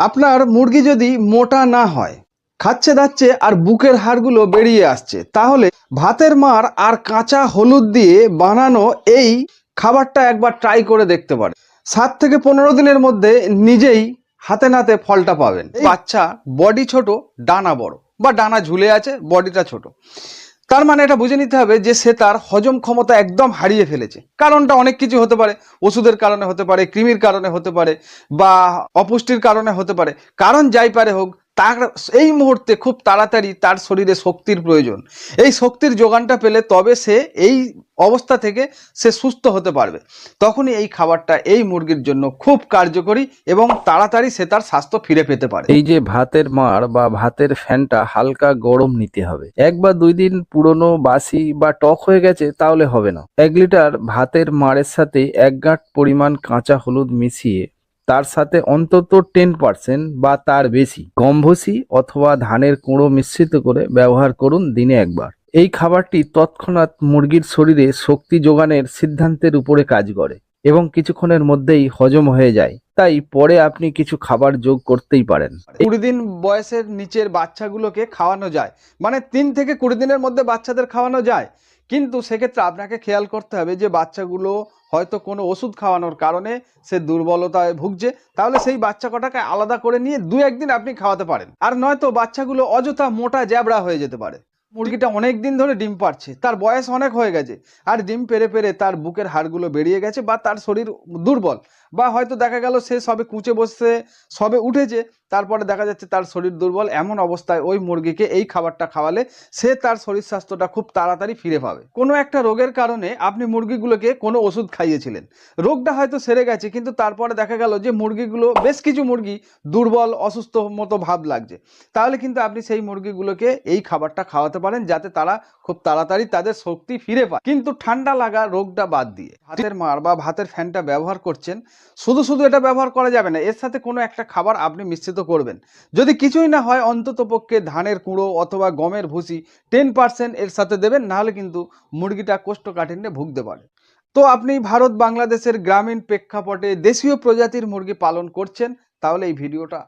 আপনার মুরগি যদি মোটা না হয়, খাচ্ছে দাচ্ছে আর বুকের হাড়গুলো বেরিয়ে আসছে, তাহলে ভাতের মার আর কাঁচা হলুদ দিয়ে বানানো এই খাবারটা একবার ট্রাই করে দেখতে পারে সাত থেকে পনেরো দিনের মধ্যে নিজেই হাতে নাতে ফলটা পাবেন। বাচ্চা বডি ছোট, ডানা বড়, বা ডানা ঝুলে আছে, বডিটা ছোট। তার মানে এটা বুঝে নিতে হবে যে সে তার হজম ক্ষমতা একদম হারিয়ে ফেলেছে। কারণটা অনেক কিছু হতে পারে, ওষুধের কারণে হতে পারে, কৃমির কারণে হতে পারে বা অপুষ্টির কারণে হতে পারে। কারণ যাই পারে হোক তার এই মুহূর্তে খুব তাড়াতাড়ি তার শরীরে শক্তির প্রয়োজন। এই শক্তির যোগানটা পেলে তবে সে এই অবস্থা থেকে সে সুস্থ হতে পারবে। তখনই এই খাবারটা এই মুরগির জন্য খুব কার্যকরী এবং তাড়াতাড়ি সে তার স্বাস্থ্য ফিরে পেতে পারে। এই যে ভাতের মাড় বা ভাতের ফ্যানটা হালকা গরম নিতে হবে। এক বা দুই দিন পুরনো বাসি বা টক হয়ে গেছে তাহলে হবে না। এক লিটার ভাতের মাড়ের সাথে এক গাঁট পরিমাণ কাঁচা হলুদ মিশিয়ে তার সাথে অন্তত টেন পার্সেন্ট বা তার বেশি গম্ভসি অথবা ধানের কুঁড়ো মিশ্রিত করে ব্যবহার করুন দিনে একবার। এই খাবারটি তৎক্ষণাৎ মুরগির শরীরে শক্তি যোগানের সিদ্ধান্তের উপরে কাজ করে এবং কিছুক্ষণের মধ্যেই হজম হয়ে যায়। তাই পরে আপনি কিছু খাবার যোগ করতেই পারেন। কুড়ি দিন বয়সের নিচের বাচ্চাগুলোকে খাওয়ানো যায়। মানে তিন থেকে কুড়ি দিনের মধ্যে বাচ্চাদের খাওয়ানো যায়। কিন্তু সেক্ষেত্রে আপনাকে খেয়াল করতে হবে যে বাচ্চাগুলো হয়তো কোনো ওষুধ খাওয়ানোর কারণে সে দুর্বলতায় ভুগছে, তাহলে সেই বাচ্চা কটাকে আলাদা করে নিয়ে দু একদিন আপনি খাওয়াতে পারেন। আর নয়তো বাচ্চাগুলো অযথা মোটা জ্যাবড়া হয়ে যেতে পারে। মুরগিটা অনেক দিন ধরে ডিম পাড়ছে, তার বয়স অনেক হয়ে গেছে, আর ডিম পেরে পেরে তার বুকের হাড়গুলো বেরিয়ে গেছে বা তার শরীর দুর্বল, বা হয়তো দেখা গেল সে সবে কুচে বসে সবে উঠেছে, তারপরে দেখা যাচ্ছে তার শরীর দুর্বল, এমন অবস্থায় ওই মুরগিকে এই খাবারটা খাওয়ালে সে তার শরীর স্বাস্থ্যটা খুব তাড়াতাড়ি ফিরে পাবে। কোনো একটা রোগের কারণে আপনি মুরগিগুলোকে কোনো ওষুধ খাইয়েছিলেন, রোগটা হয়তো সেরে গেছে, কিন্তু তারপরে দেখা গেল যে মুরগিগুলো বেশ কিছু মুরগি দুর্বল, অসুস্থ মতো ভাব লাগছে, তাহলে কিন্তু আপনি সেই মুরগিগুলোকে এই খাবারটা খাওয়াতে পারেন যাতে তারা খুব তাড়াতাড়ি তাদের শক্তি ফিরে পায়। কিন্তু ঠান্ডা লাগা রোগটা বাদ দিয়ে ভাতের মার বা ভাতের ফ্যানটা ব্যবহার করছেন, শুধু শুধু এটা ব্যবহার করা যাবে না, এর সাথে কোনো একটা খাবার আপনি মিশ্রিত করবেন। যদি কিছুই না হয়, অন্তত পক্ষে ধানের কুঁড়ো অথবা গমের ভুসি টেন পার্সেন্ট এর সাথে দেবেন, নাহলে কিন্তু মুরগিটা কোষ্ঠকাঠিন্যে ভুগতে পারে। তো আপনি ভারত বাংলাদেশের গ্রামীণ প্রেক্ষাপটে দেশীয় প্রজাতির মুরগি পালন করছেন, তাহলে এই ভিডিওটা